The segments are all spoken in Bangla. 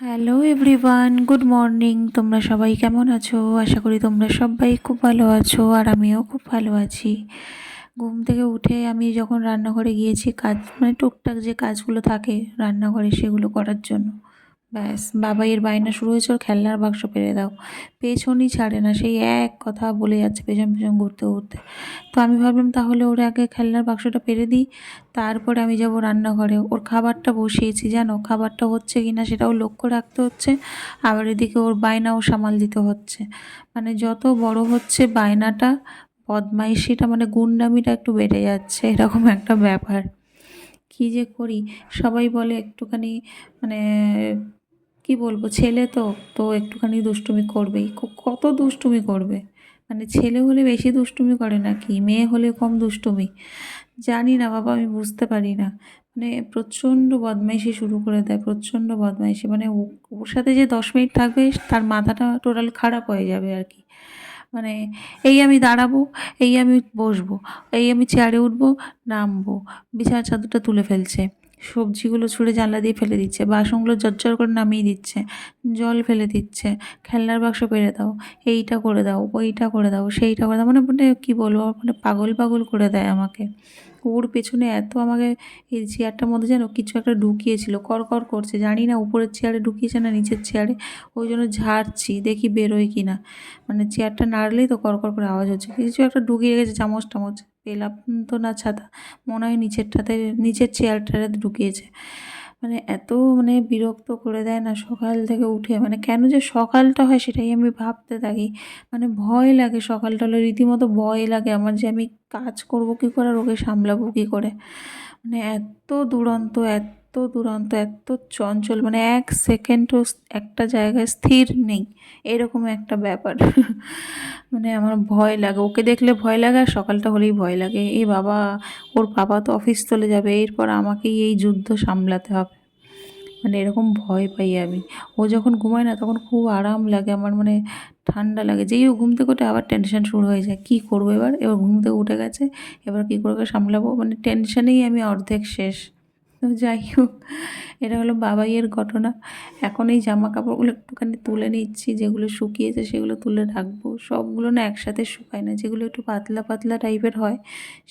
হ্যালো এভরিওয়ান গুড মর্নিং তোমরা সবাই কেমন আছো? আশা করি তোমরা সবাই খুব ভালো আছো আর আমিও খুব ভালো আছি। ঘুম থেকে উঠে আমি যখন রান্নাঘরে গিয়েছি, কাজ মানে টুকটাক যে কাজগুলো থাকে রান্নাঘরে সেগুলো করার জন্য। ব্যাস, বাবাইয়ের বায়না শুরু হয়েছে, ওর খেলনার বাক্স পেরে দাও। পেছনই ছাড়ে না, সেই এক কথা বলে যাচ্ছে পেছন পেছন ঘুরতে ঘুরতে। তো আমি ভাবলাম তাহলে ওর আগে খেলনার বাক্সটা পেরে দিই, তারপরে আমি যাব রান্নাঘরে। ওর খাবারটা বসিয়েছি, জানো? খাবারটা হচ্ছে কি না সেটাও লক্ষ্য রাখতে হচ্ছে, আবার এদিকে ওর বায়নাও সামাল দিতে হচ্ছে। মানে যত বড় হচ্ছে বায়নাটা, বদমাইশিটা মানে গুন্ডামিটা একটু বেড়ে যাচ্ছে, এরকম একটা ব্যাপার। কী যে করি? সবাই বলে একটুখানি মানে কি বলব, ছেলে তো তো একটুখানি দুষ্টুমি করবেই। কত দুষ্টুমি করবে? মানে ছেলে হলে বেশি দুষ্টুমি করে নাকি? মেয়ে হলে কম দুষ্টুমি? জানি না বাবা, আমি বুঝতে পারি না। মানে প্রচণ্ড বদমাইশি শুরু করে দেয়, প্রচণ্ড বদমাইশি। মানে ওর সাথে যে দশ মিনিট থাকবে, তার মাথাটা টোটাল খারাপ হয়ে যাবে আর কি। মানে এই আমি দাঁড়াবো, এই আমি বসবো, এই আমি চেয়ারে উঠবো, নামবো, বিছানার চাদরটা তুলে ফেলছে। সবজিগুলো ছুঁড়ে জানলা দিয়ে ফেলে দিচ্ছে, বাসনগুলো জর্জর করে নামিয়ে দিচ্ছে, জল ফেলে দিচ্ছে, খেলনার বাক্স পেরে দাও, এইটা করে দাও, ওইটা করে দাও, সেইটা করে দাও মানে মানে কী বলব মানে পাগল পাগল করে দেয় আমাকে। ওর পেছনে এত আমাকে এই চেয়ারটার মধ্যে যেন কিছু একটা ঢুকিয়েছিল, কর করছে। জানি না উপরের চেয়ারে ঢুকিয়েছে না নিচের চেয়ারে। ওই জন্য ঝাড়ছি, দেখি বেরোয় কি না। মানে চেয়ারটা নাড়লেই তো কর করে আওয়াজ হচ্ছে। কিছু একটা ঢুকিয়ে গেছে, চামচ, টামচ। পেলাম তো না ছাতা। মনে হয় নিচেরটাতে, নিচের চেয়ারটাতে ঢুকিয়েছে। মানে এত মানে বিরক্ত করে দেয় না সকাল থেকে উঠে। মানে কেন যে সকালটা হয় সেটাই আমি ভাবতে থাকি। মানে ভয় লাগে সকালটা হলে, রীতিমতো ভয় লাগে আমার যে আমি কাজ করব কী করে আর ওকে সামলাবো কী করে। মানে এত দুরন্ত এত দুরন্ত, এত চঞ্চল মানে এক সেকেন্ডও একটা জায়গায় স্থির নেই। এরকম একটা ব্যাপার। মানে আমার ভয় লাগে। ওকে দেখলে ভয় লাগে আর সকালটা হলেই ভয় লাগে। এ বাবা, ওর বাবা তো অফিস চলে যাবে, এরপর আমাকেই এই যুদ্ধ সামলাতে হবে। মানে এরকম ভয় পাই আমি। ও যখন ঘুমায় না তখন খুব আরাম লাগে, আমার মানে ঠান্ডা লাগে। যেই ও ঘুম থেকে ওঠে আবার টেনশন শুরু হয়ে যায়, কী করব এবার? এবার ঘুম থেকে উঠে গেছে, এবার কী করে সামলাবো? মানে টেনশানেই আমি অর্ধেক শেষ। তো যাই হোক, এটা হলো বাবাইয়ের ঘটনা। এখন এই জামা কাপড়গুলো একটুখানি তুলে নিচ্ছি, যেগুলো শুকিয়েছে সেগুলো তুলে রাখব। সবগুলো না একসাথে শুকায় না, যেগুলো একটু পাতলা পাতলা টাইপের হয়,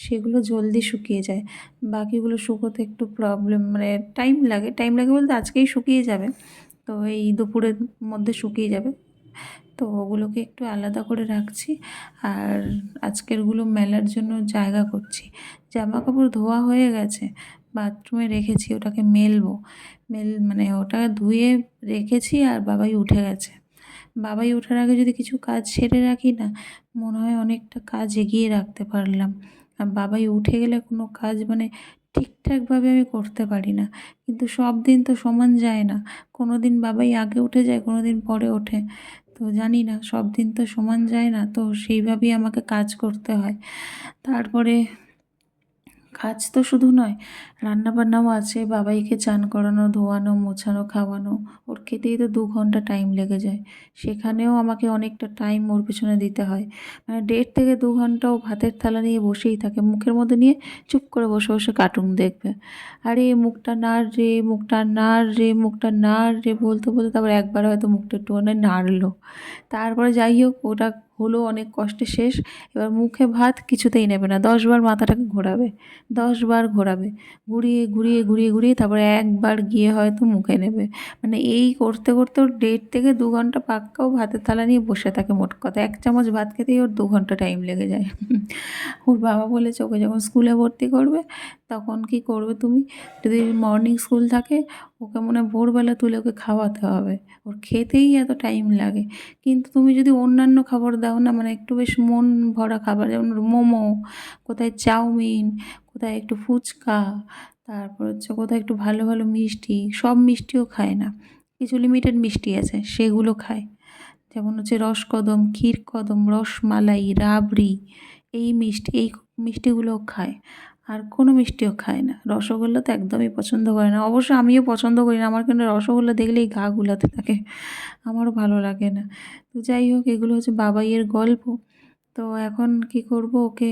সেগুলো জলদি শুকিয়ে যায়। বাকিগুলো শুকোতে একটু প্রবলেম মানে টাইম লাগে। টাইম লাগে বলতে আজকেই শুকিয়ে যাবে, তো এই দুপুরের মধ্যে শুকিয়ে যাবে। তো ওগুলোকে একটু আলাদা করে রাখছি, আর আজকেরগুলো মেলার জন্য জায়গা করছি। জামা কাপড় ধোয়া হয়ে গেছে বাথরুমে রেখেছি, ওটাকে মেলবো। মেল মানে ওটা ধুয়ে রেখেছি আর বাবাই উঠে গেছে। বাবাই ওঠার আগে যদি কিছু কাজ সেরে রাখি না, মনে হয় অনেকটা কাজ এগিয়ে রাখতে পারলাম। আর বাবাই উঠে গেলে কোনো কাজ মানে ঠিকঠাকভাবে আমি করতে পারি না। কিন্তু সব দিন তো সমান যায় না। কোনো দিন বাবাই আগে উঠে যায় কোনো দিন পরে ওঠে। তো জানি না, সব দিন তো সমান যায় না, তো সেইভাবেই আমাকে কাজ করতে হয়। তারপরে কাজ তো শুধু নয়, রান্নাবান্নাও আছে, বাবাইকে চান করানো, ধোয়ানো, মোছানো, খাওয়ানো, ওর খেতেই তো দু ঘণ্টা টাইম লেগে যায়। সেখানেও আমাকে অনেকটা টাইম ওর পেছনে দিতে হয়। মানে দেড় থেকে দু ঘণ্টা ও ভাতের থালা নিয়ে বসেই থাকে, মুখের মধ্যে নিয়ে চুপ করে বসে বসে কার্টুন দেখবে। আরে মুখটা নাড় রে, মুখটা নাড় রে, মুখটা নাড় রে বলতে বলতে তারপর একবার হয়তো মুখটা একটুখানি নাড়লো। তারপরে যাই হোক, ওটা হলো অনেক কষ্টে শেষ, এবার মুখে ভাত কিছুতেই নেবে না। দশবার মাথাটাকে ঘোরাবে, দশবার ঘোরাবে। ঘুরিয়ে ঘুরিয়ে ঘুরিয়ে ঘুরিয়ে তারপরে একবার গিয়ে হয়তো মুখে নেবে। মানে এই করতে করতে ওর দেড় থেকে দু ঘণ্টা পাক্কাও ভাতের থালা নিয়ে বসে থাকে মোট কথা। এক চামচ ভাত খেতেই ওর দু ঘণ্টা টাইম লেগে যায়। ওর বাবা বলেছে, ওকে যখন স্কুলে ভর্তি করবে তখন কি করবে তুমি? যদি মর্নিং স্কুল থাকে, ওকে মনে ভোরবেলা তুলে ওকে খাওয়াতে হবে। ওর খেতেই এত টাইম লাগে। কিন্তু তুমি যদি অন্যান্য খাবার দাও না মানে একটু বেশ মন ভরা খাবার, যেমন মোমো, কোথায় চাউমিন, কোথায় একটু ফুচকা, তারপর হচ্ছে কোথায় একটু ভালো ভালো মিষ্টি, সব মিষ্টিও খায় না। কিছু লিমিটেড মিষ্টি আছে, সেগুলো খায়। যেমন হচ্ছে রসকদম ক্ষীরকদম রসমালাই, রাবড়ি, এই মিষ্টি, এই মিষ্টিগুলোও খায়। আর কোনো মিষ্টিও খায় না। রসগোল্লা তো একদমই পছন্দ করে না। অবশ্য আমিও পছন্দ করি না। আমার কিন্তু রসগোল্লা দেখলেই গা গুলাতে থাকে। আমারও ভালো লাগে না। তো যাই হোক, এগুলো হচ্ছে বাবাইয়ের গল্প। তো এখন কি করব? ওকে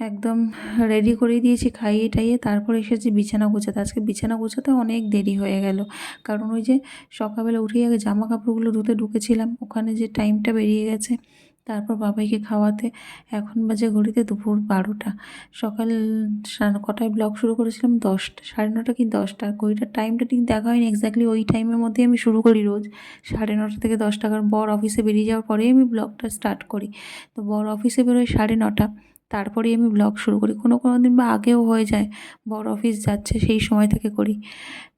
একদম রেডি করে দিয়েছি খাইয়ে টাইয়ে। তারপরে এসেছি বিছানা গোছাতে। আজকে বিছানা গোছাতে অনেক দেরি হয়ে গেল। কারণ ওই যে সকালবেলা উঠেই আগে জামা কাপড়গুলো ধুতে ঢুকেছিলাম। ওখানে যে টাইমটা বেরিয়ে গেছে। তারপর বাবাইকে খাওয়াতে এখন বাজে ঘড়িতে দুপুর বারোটা। সকাল কটায় ব্লগ শুরু করেছিলাম দশটা, সাড়ে নটা কি দশটা? ঘড়িটার টাইমটা ঠিক দেখা হয়নি এক্স্যাক্টলি ওই টাইমের মধ্যেই আমি শুরু করি রোজ। সাড়ে নটা থেকে দশটা, কারণ বর অফিসে বেরিয়ে যাওয়ার পরেই আমি ব্লগটা স্টার্ট করি। তো বর অফিসে বেরোয় সাড়ে নটা, তারপরেই আমি ব্লগ শুরু করি। কোনো কোনো দিন বা আগেও হয়ে যায় বড় অফিস যাচ্ছে সেই সময় থেকে করি।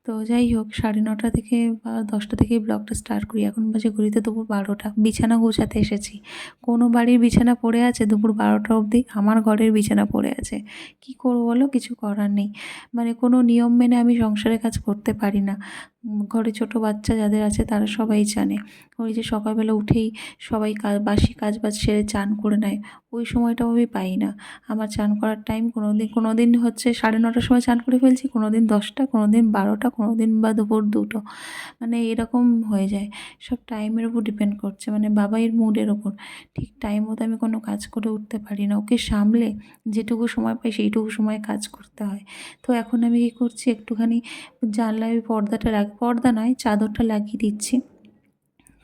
তো যাই হোক, সাড়ে নটা থেকে বা দশটা থেকে ব্লগটা স্টার্ট করি। এখন বাজে ঘড়িতে দুপুর বারোটা। বিছানা গোছাতে এসেছি। কোনো বাড়ির বিছানা পড়ে আছে দুপুর বারোটা অবধি? আমার ঘরের বিছানা পড়ে আছে। কি করব বলো? কিছু করার নেই। মানে কোনো নিয়ম মেনে আমি সংসারের কাজ করতে পারি না। ঘরে ছোট বাচ্চা যাদের আছে তারা সবাই জানে। ওই যে সকালবেলা উঠেই সবাই কাজ বাসি কাজ বাজ সেরে চান করে নেয়। ওই সময়টাও আমি পাই না। আমার চান করার টাইম কোনো দিন কোনো দিন হচ্ছে সাড়ে নটার সময় চান করে ফেলছি কোনো দিন দশটা কোনো দিন বারোটা কোনো দিন বা দুপুর দুটো মানে এরকম হয়ে যায়। সব টাইমের উপর ডিপেন্ড করছে মানে বাবাইয়ের মুডের ওপর ঠিক টাইম মতো আমি কোনো কাজ করে উঠতে পারি না। ওকে সামলে যেটুকু সময় পাই সেইটুকু সময় কাজ করতে হয়। তো এখন আমি কী করছি, একটুখানি জানলায় পর্দাটা লাগ, পর্দা নয়, চাদরটা লাগিয়ে দিচ্ছি।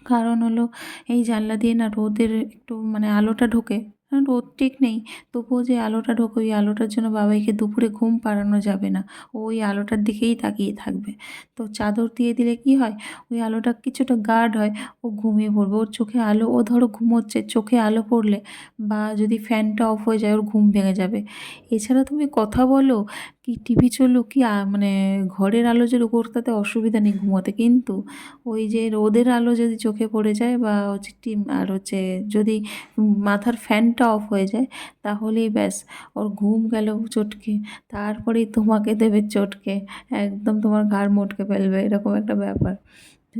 কারণ হলো এই জানলা দিয়ে না রোদের একটু মানে আলোটা ঢোকে। কারণ রোদ ঠিক নেই। তবুও যে আলোটা ঢোকে ওই আলোটার জন্য বাবাইকে দুপুরে ঘুম পাড়ানো যাবে না। ওই আলোটার দিকেই তাকিয়ে থাকবে। তো চাদর দিয়ে দিলে কি হয়? ওই আলোটা কিছুটা গার্ড হয়, ও ঘুমিয়ে পড়বে। ওর চোখে আলো, ও ধরো ঘুমোচ্ছে, চোখে আলো পড়লে বা যদি ফ্যানটা অফ হয়ে যায়, ওর ঘুম ভেঙে যাবে। এছাড়া তুমি কথা বলো কি টিভি চলুক কি মানে ঘরের আলো যে রোগ তাতে অসুবিধা নেই ঘুমোতে, কিন্তু ওই যে রোদের আলো যদি চোখে পড়ে যায় বা হচ্ছে টিম, আর হচ্ছে যদি মাথার ফ্যানটা অফ হয়ে যায়, তাহলেই ব্যাস, ওর ঘুম গেল চটকে, তারপরেই তোমাকে দেবে চটকে, একদম তোমার ঘাড় মটকে ফেলবে, এরকম একটা ব্যাপার।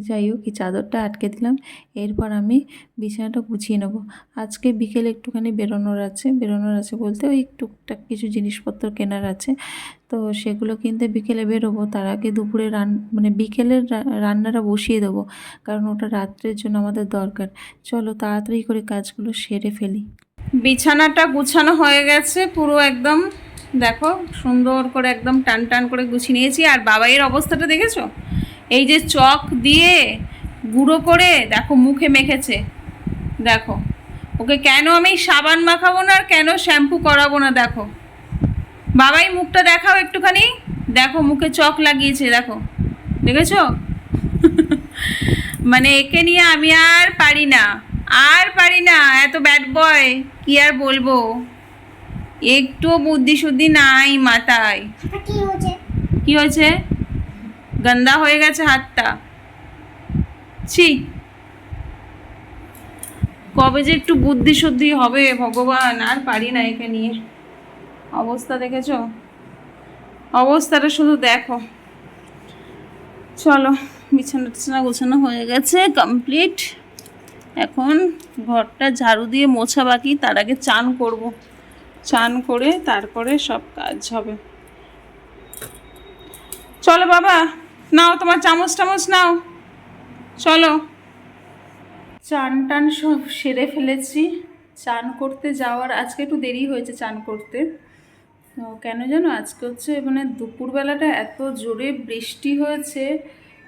যাই হোক, এই চাদরটা আটকে দিলাম। এরপর আমি বিছানাটা গুছিয়ে নেব। আজকে বিকেলে একটুখানি বেরোনোর আছে। বেরোনোর আছে বলতে ওই টুকটাক কিছু জিনিসপত্র কেনার আছে। তো সেগুলো কিনতে বিকেলে বেরোবো। তার আগে দুপুরে রান মানে বিকেলের রান্নাটা বসিয়ে দেবো। কারণ ওটা রাত্রের জন্য আমাদের দরকার। চলো তাড়াতাড়ি করে কাজগুলো সেরে ফেলি। বিছানাটা গুছানো হয়ে গেছে পুরো একদম। দেখো সুন্দর করে একদম টান টান করে গুছিয়ে নিয়েছি। আর বাবাইয়ের অবস্থাটা দেখেছ? এই যে চক দিয়ে গুঁড়ো করে দেখো মুখে মেখেছে। দেখো। ওকে কেন আমি সাবান মাখাবো না আর কেন শ্যাম্পু করাবো না? দেখো। বাবাই মুখটা দেখাও একটুখানি। দেখো মুখে চক লাগিয়েছে দেখো। দেখেছ? মানে একে নিয়ে আমি আর পারি না। আর পারি না এত ব্যাড বয় কি আর বলব? একটুও বুদ্ধি শুদ্ধি নাই মাথায়। কি হয়েছে? কি হয়েছে? গন্দা হয়ে গেছে হাতটা। ছি। কবে যে একটু বুদ্ধি শুদ্ধি হবে ভগবান, আর পারি না একে নিয়ে। অবস্থা দেখেছ? অবস্থাটা শুধু দেখো। চলো, বিছানা টিছানা গোছানো হয়ে গেছে কমপ্লিট এখন ঘরটা ঝাড়ু দিয়ে মোছা বাকি, তার আগে চান করব। চান করে তারপরে সব কাজ হবে। চলো বাবা। নাও, তোমার চামচ টামচ নাও। চলো। চান টান সব সেরে ফেলেছি। চান করতে যাওয়ার, আজকে একটু দেরি হয়েছে চান করতে। তো কেন জানো, আজকে হচ্ছে মানে দুপুরবেলাটা এত জোরে বৃষ্টি হয়েছে।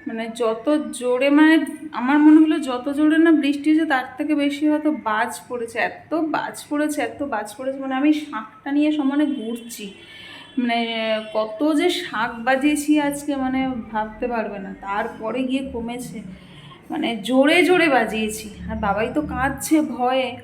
মানে যত জোরে মানে আমার মনে হলো যত জোরে না বৃষ্টি হয়েছে, তার থেকে বেশি হয়তো বাজ পড়েছে। এত বাজ পড়েছে, এত বাজ পড়েছে মানে আমি শাঁখটা নিয়ে সমানে ঘুরছি। মানে কত যে শাঁখ বাজিয়েছি আজকে মানে ভাবতে পারবে না। তারপরে গিয়ে কমেছে। মানে জোরে জোরে বাজিয়েছি। আর বাবাই তো কাঁদছে ভয়ে।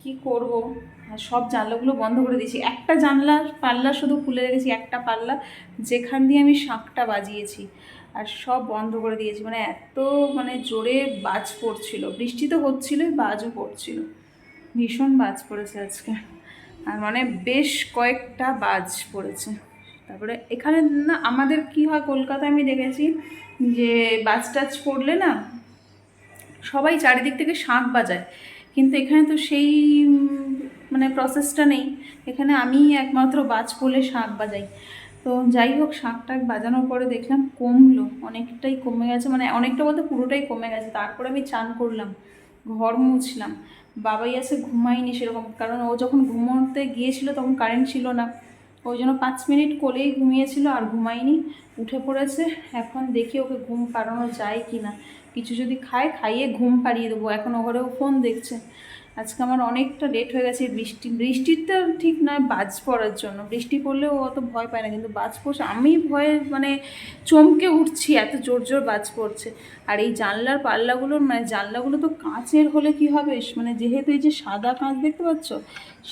কি করব? আর সব জানলাগুলো বন্ধ করে দিয়েছি। একটা জানলা, পাল্লা শুধু খুলে রেখেছি, একটা পাল্লা। যেখান দিয়ে আমি শাঁখটা বাজিয়েছি। আর সব বন্ধ করে দিয়েছি। মানে এত মানে জোরে বাজ পড়ছিল। বৃষ্টি তো হচ্ছিলোই, বাজও পড়ছিল। ভীষণ বাজ পড়েছে আজকে। মানে বেশ কয়েকটা বাজ পড়েছে। তারপরে এখানে না আমাদের কি হয়, কলকাতায় আমি দেখেছি যে বাজ টাজ পড়লে না সবাই চারিদিক থেকে শাঁখ বাজায়। কিন্তু এখানে তো সেই মানে প্রসেসটা নেই। এখানে আমি একমাত্র বাজ পড়লে শাঁখ বাজাই। তো যাই হোক শাঁখ টাক বাজানোর পরে দেখলাম কমলো, অনেকটাই কমে গেছে। মানে অনেকটা বলতে পুরোটাই কমে গেছে। তারপরে আমি চান করলাম। ঘর মুছলাম। বাবাই আছে ঘুমায়নি সেরকম, কারণ ও যখন ঘুমোতে গিয়েছিল তখন কারেন্ট ছিল না। ওই জন্য পাঁচ মিনিট কোলেই ঘুমিয়েছিল আর ঘুমাইনি উঠে পড়েছে, এখন দেখি ওকে ঘুম পাড়ানো যায় কি না কিছু যদি খায়, খাইয়ে ঘুম পাড়িয়ে দেবো। এখন ও ঘরেও ফোন দেখছে। আজকে আমার অনেকটা লেট হয়ে গেছে বৃষ্টি বৃষ্টিটা ঠিক নয়, বাজ পড়ার জন্য। বৃষ্টি পড়লেও অত ভয় পায় না, কিন্তু বাজ পড়ছে, আমি ভয়ে মানে চমকে উঠছি, এত জোর জোর বাজ পড়ছে। আর এই জানলার পাল্লাগুলোর মানে জানলাগুলো তো কাঁচের হলে কি হবে? মানে যেহেতু এই যে সাদা কাঁচ, দেখতে পাচ্ছ?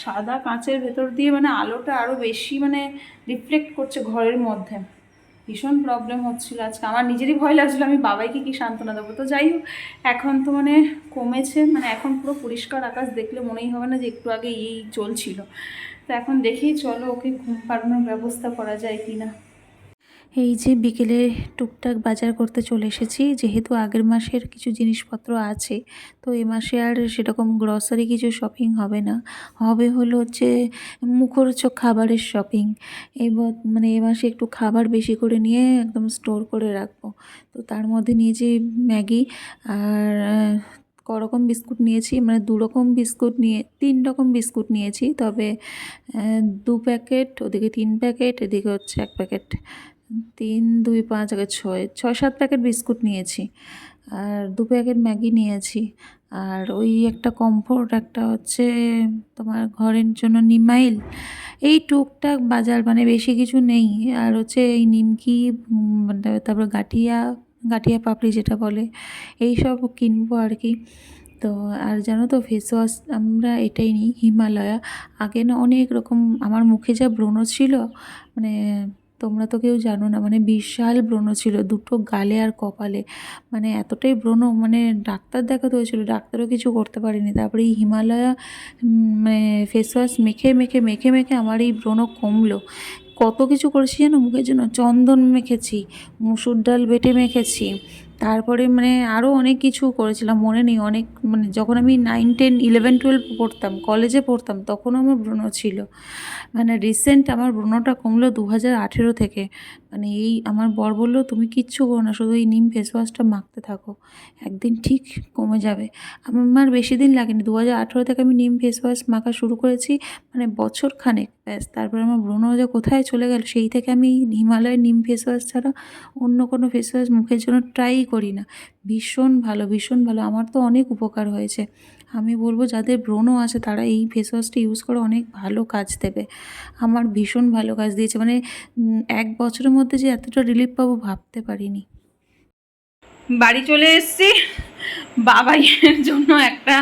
সাদা কাঁচের ভেতর দিয়ে মানে আলোটা আরও বেশি মানে রিফ্লেক্ট করছে ঘরের মধ্যে। ভীষণ প্রবলেম হচ্ছিল। আজকে আমার নিজেরই ভয় লাগছিল, আমি বাবাইকে কি সান্ত্বনা দেবো? তো যাই হোক, এখন তো মানে কমেছে মানে এখন পুরো পরিষ্কার আকাশ দেখলে মনেই হবে না যে একটু আগে এই চলছিল। তো এখন দেখি, চলো ওকে ঘুম পাড়ানোর ব্যবস্থা করা যায় কি না এই যে বিকেলে টুকটাক বাজার করতে চলে এসেছি, যেহেতু আগের মাসের কিছু জিনিসপত্র আছে, তো এ মাসে আর সেরকম গ্রসারি কিছু শপিং হবে না। হবে হলো হচ্ছে মুখরোচক খাবারের শপিং এবার মানে এ মাসে একটু খাবার বেশি করে নিয়ে একদম স্টোর করে রাখব। তো তার মধ্যে নিয়েছি ম্যাগি আর করকম বিস্কুট নিয়েছি মানে দু রকম বিস্কুট নিয়ে, তিন রকম বিস্কুট নিয়েছি, তবে দু প্যাকেট, ওদিকে তিন প্যাকেট, এদিকে হচ্ছে এক প্যাকেট। তিন, দুই, পাঁচ, আগে ছয় ছয়, সাত প্যাকেট বিস্কুট নিয়েছি। আর দু প্যাকেট ম্যাগি নিয়েছি। আর ওই একটা কমফোর্ট, একটা হচ্ছে তোমার ঘরের জন্য নিমাইল। এই টুকটাক বাজার মানে বেশি কিছু নেই। আর হচ্ছে এই নিমকি তারপর গাঠিয়া গাঠিয়া পাপড়ি যেটা বলে, এই সব কিনবো আর কি। তো, আর জানো তো ফেস ওয়াশ আমরা এটাই নিই, হিমালয়া। আগে না অনেক রকম, আমার মুখে যা ব্রণ ছিল মানে তোমরা তো কেউ জানো না মানে বিশাল ব্রণ ছিল দুটো গালে আর কপালে। মানে এতটাই ব্রণ মানে ডাক্তার দেখাতে হয়েছিল ডাক্তারও কিছু করতে পারেনি। তারপরে এই হিমালয়া উম, মানে ফেস ওয়াশ মেখে মেখে মেখে মেখে আমার এই ব্রণ কমলো। কত কিছু করেছি জানো? মুখের জন্য চন্দন মেখেছি মুসুর ডাল বেটে মেখেছি তারপরে মানে আরও অনেক কিছু করেছিলাম, মনে নেই, অনেক মানে যখন আমি নাইন টেন ইলেভেন টুয়েলভ পড়তাম কলেজে পড়তাম, তখনও আমার ব্রণ ছিল। মানে রিসেন্ট আমার ব্রণটা কমলো দু হাজার আঠেরো থেকে। মানে এই আমার বর বলল, তুমি কিচ্ছু করো না, শুধু এই নিম ফেস ওয়াশটা মাখতে থাকো, একদিন ঠিক কমে যাবে। আমার বেশি দিন লাগেনি দু হাজার আঠেরো থেকে আমি নিম ফেস ওয়াশ মাখা শুরু করেছি মানে বছর খানেক, ব্যাস। তারপরে আমার ব্রণ যে কোথায় চলে গেল, সেই থেকে আমি হিমালয়ের নিম ফেস ওয়াশ ছাড়া অন্য কোনো ফেস ওয়াশ মুখের জন্য ট্রাই করি না। ভীষণ ভালো ভীষণ ভালো। আমার তো অনেক উপকার হয়েছে। আমি বলব যাদের ব্রণও আছে তারা এই ফেস ওয়াশটা ইউজ করে অনেক ভালো কাজ দেবে। আমার ভীষণ ভালো কাজ দিয়েছে। মানে এক বছরের মধ্যে যে এতটা রিলিফ পাবো ভাবতে পারিনি। বাড়ি চলে এসেছি। বাবাইয়ের জন্য একটা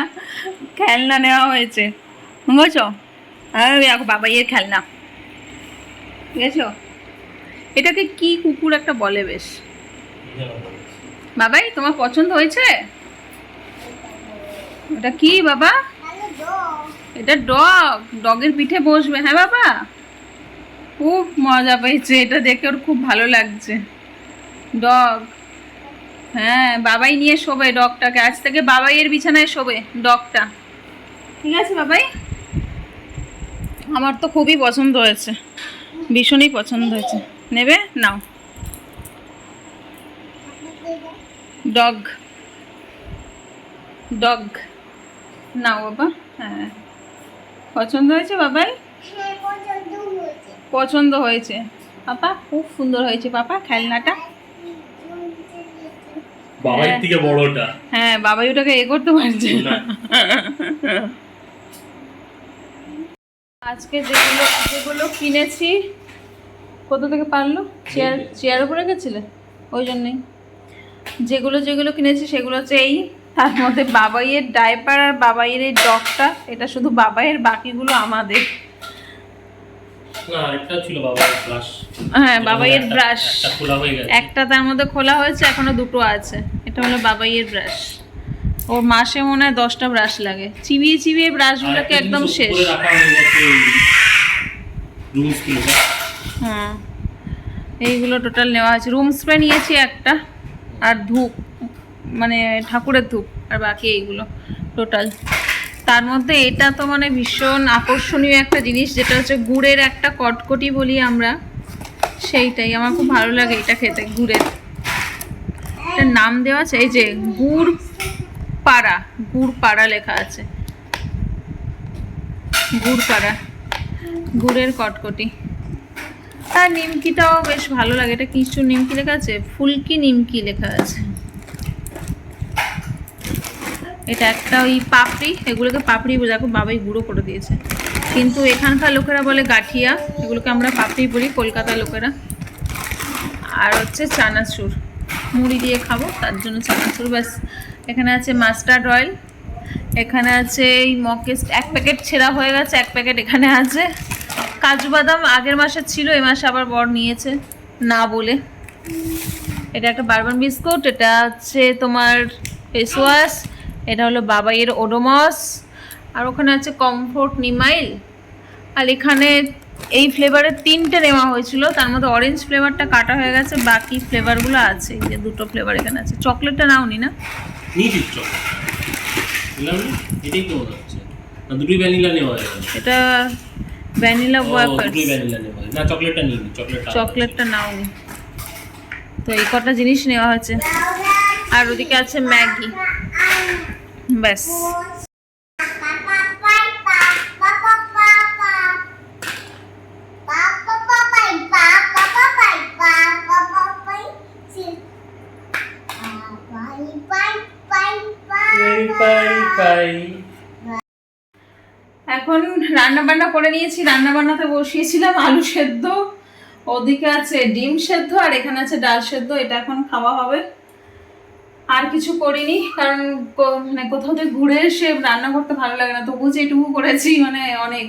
খেলনা নেওয়া হয়েছে। বুঝছ বাবাইয়ের খেলনা। বুঝেছ এটাকে কি কুকুর একটা বলে বেশ। বাবাই তোমার পছন্দ হয়েছে? এটা কি বাবা? এটা ডগ। ডগের পিঠে বসবে হ্যাঁ বাবা? খুব মজা পেয়েছে, এটা দেখে ওর খুব ভালো লাগছে। ডগ। হ্যাঁ বাবাই নিয়ে শোবে ডগটাকে। আজ থেকে বাবাইয়ের বিছানায় শোবে ডগটা। ঠিক আছে বাবাই? আমার তো খুবই পছন্দ হয়েছে। ভীষণই পছন্দ হয়েছে। নেবে? নাও। ডগ ডগ নাও বাবা হ্যাঁ। পছন্দ হয়েছে বাবাই? পছন্দ হয়েছে। পাপা খুব সুন্দর হয়েছে পাপা খেলনাটা। বাবার হ্যাঁ। থেকে বড়টা হ্যাঁ বাবাই ওটাকে এ করতে পারছে। না। না। আজকে যেগুলো যেগুলো কিনেছি কোথা থেকে পারল? চেয়ার চেয়ার উপরে গেছিলে? ওই জন্যই। যেগুলো যেগুলো কিনেছি সেগুলো হচ্ছে এই তার মধ্যে বাবাইয়ের ডাইপার আর বাবাইয়ের এই ডগটা এটা শুধু বাবাইয়ের বাকিগুলো আমাদের। হ্যাঁ বাবাইয়ের ব্রাশ একটা তার মধ্যে খোলা হয়েছে এখনও দুটো আছে। এটা হলো বাবাইয়ের ব্রাশ ওর মাসে মনে হয় দশটা ব্রাশ লাগে। চিবিয়ে চিবিয়ে ব্রাশগুলোকে একদম শেষ। হ্যাঁ এইগুলো টোটাল নেওয়া হয়েছে। রুম স্প্রে নিয়েছি একটা। আর ধূপ মানে ঠাকুরের ধূপ আর বাকি এইগুলো টোটাল তার মধ্যে এটা তো মানে ভীষণ আকর্ষণীয় একটা জিনিস, যেটা হচ্ছে গুড়ের একটা কটকটি বলি আমরা, সেইটাই। আমার খুব ভালো লাগে এটা খেতে, গুড়ের। এটার নাম দেওয়া আছে, এই যে গুড় পাড়া গুড় পাড়া লেখা আছে। গুড় পাড়া গুড়ের কটকটি। আর নিমকিটাও বেশ ভালো লাগে। এটা কিছু নিমকি লেখা আছে? ফুলকি নিমকি লেখা আছে। এটা একটা ওই পাপড়ি। এগুলোকে পাপড়ি দেখো বাবাই গুঁড়ো করে দিয়েছে। কিন্তু এখানকার লোকেরা বলে গাঠিয়া। এগুলোকে আমরা পাপড়ি বলি কলকাতার লোকেরা। আর হচ্ছে চানাচুর। মুড়ি দিয়ে খাব, তার জন্য চানাচুর। ব্যাস, এখানে আছে মাস্টার্ড অয়েল। এখানে আছে এই মকেস এক প্যাকেট ছেঁড়া হয়ে গেছে, এক প্যাকেট এখানে আছে। কাজু বাদাম আগের মাসে ছিল এই মাসে আবার বর নিয়েছে না বলে। এটা একটা বারবান বিস্কুট এটা হচ্ছে তোমার ফেস ওয়াশ এটা হলো বাবাইয়ের ওডোমস আর ওখানে আছে কমফোর্ট নিমাইল আর এখানে এই ফ্লেভারের তিনটে নেওয়া হয়েছিল তার মধ্যে অরেঞ্জ ফ্লেভারটা কাটা হয়ে গেছে বাকি ফ্লেভারগুলো আছে যে দুটো ফ্লেভার এখানে আছে। চকলেটটা নাওনি না? না? এটা ভ্যানিলা ওয়াফার্স নেওয়া না চকলেটটা নিই চকলেটটা চকলেটটা নাও। তো এই কটা জিনিস নেওয়া হয়েছে। আর ওদিকে আছে ম্যাগি। ব্যাস। রান্না বান্না করে নিয়েছি রান্না বান্নাতে বসিয়েছিলাম আলু সেদ্ধ, ওদিকে আছে ডিম সেদ্ধ আর এখানে আছে ডাল সেদ্ধ, এটা এখন খাওয়া হবে। আর কিছু করিনি, কারণ মানে কোথাও থেকে ঘুরে এসে রান্না করতে ভালো লাগে না তবু যেটুকু করেছি মানে অনেক।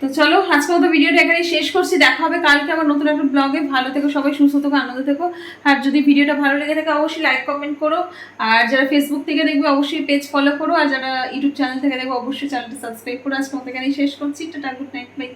তো চলো আজকে মতো ভিডিওটা এখানে শেষ করছি। দেখা হবে কালকে আমার নতুন একটা ব্লগে ভালো থেকো, সবাই সুস্থ থেকো, আনন্দ থেকো। আর যদি ভিডিওটা ভালো লেগে থাকে, অবশ্যই লাইক কমেন্ট করো। আর যারা ফেসবুক থেকে দেখবে, অবশ্যই পেজ ফলো করো। আর যারা ইউটিউব চ্যানেল থেকে দেখবে, অবশ্যই চ্যানেলটা সাবস্ক্রাইব করো। আজকে মতো এখানেই শেষ করছি। Tata good night bye